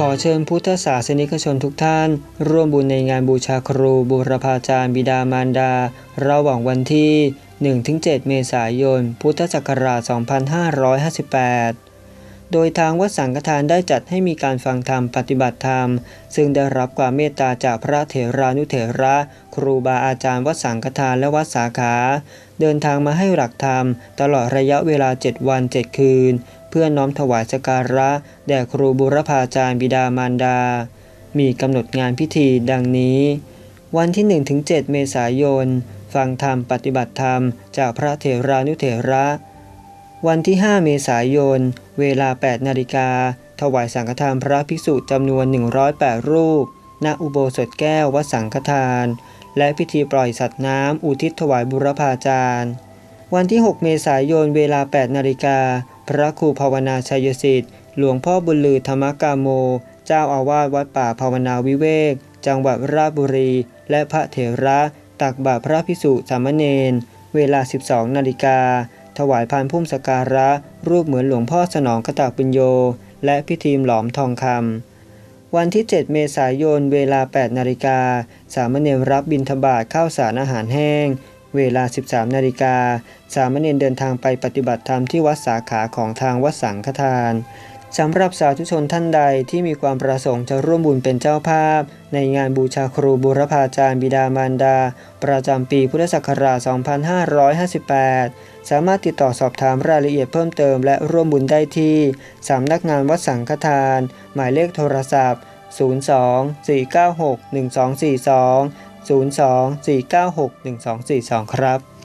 ขอเชิญพุทธศาสนิกชนทุกท่าน ร่วมบุญในงานบูชาครูบูรพาจารย์บิดามารดา ระหว่างวันที่ 1-7 เมษายน พุทธศักราช 2558 โดยทางวัดสังฆทานได้จัดให้มีการฟังธรรมปฏิบัติธรรม ซึ่งได้รับความเมตตาจากพระเถรานุเถระ ครูบาอาจารย์วัดสังฆทานและวัดสาขา เดินทางมาให้หลักธรรม ตลอดระยะเวลา 7 วัน 7 คืน เพื่อน้อมถวายสการะ แด่ครูบุรพาจารย์บิดามารดา มีกำหนดงานพิธีดังนี้ วันที่ 1-7 เมษายน ฟังธรรมปฏิบัติธรรมจากพระเถรานุเถระ วันที่ 5 เมษายน เวลา 8 นาฬิกา ถวายสังฆทานพระภิกษุจำนวน 108 รูป ณ อุโบสถแก้ววัดสังฆทาน และพิธีปล่อยสัตว์น้ำอุทิศถวายบุรพาจารย์วันที่ 6 เมษายน เวลา 8 นาฬิกา พระครูภาวนาชัยสิทธิ์ หลวงพ่อบุญลือธรรมกาโม เจ้าอาวาสวัดป่าภาวนาวิเวก จังหวัดราชบุรี และพระเถระตักบาตรพระภิกษุสามเณรเวลา 12 นาฬิกา ถวายพานพุ่มสการะ รูปเหมือนหลวงพ่อสนองกระตาปุญโย และพิธีหลอมทองคำ วันที่ 7 เมษายน เวลา 8 นาฬิกา สามเณรรับบิณฑบาตข้าวสารอาหารแห้ง เวลา 13 นาฬิกา สามเณรเดินทางไปปฏิบัติธรรมที่วัดสาขาของทางวัดสังฆทานสำหรับสาธุชนท่านใดที่มีความประสงค์จะร่วมบุญเป็นเจ้าภาพ ในงานบูชาครูบุรพาจารย์บิดามารดา ประจำปีพุทธศักราช 2558 สามารถติดต่อสอบถามรายละเอียดเพิ่มเติมและร่วมบุญได้ที่สำนักงานวัดสังฆทาน หมายเลขโทรศัพท์ 02 496 1242 02 496 1242 ครับ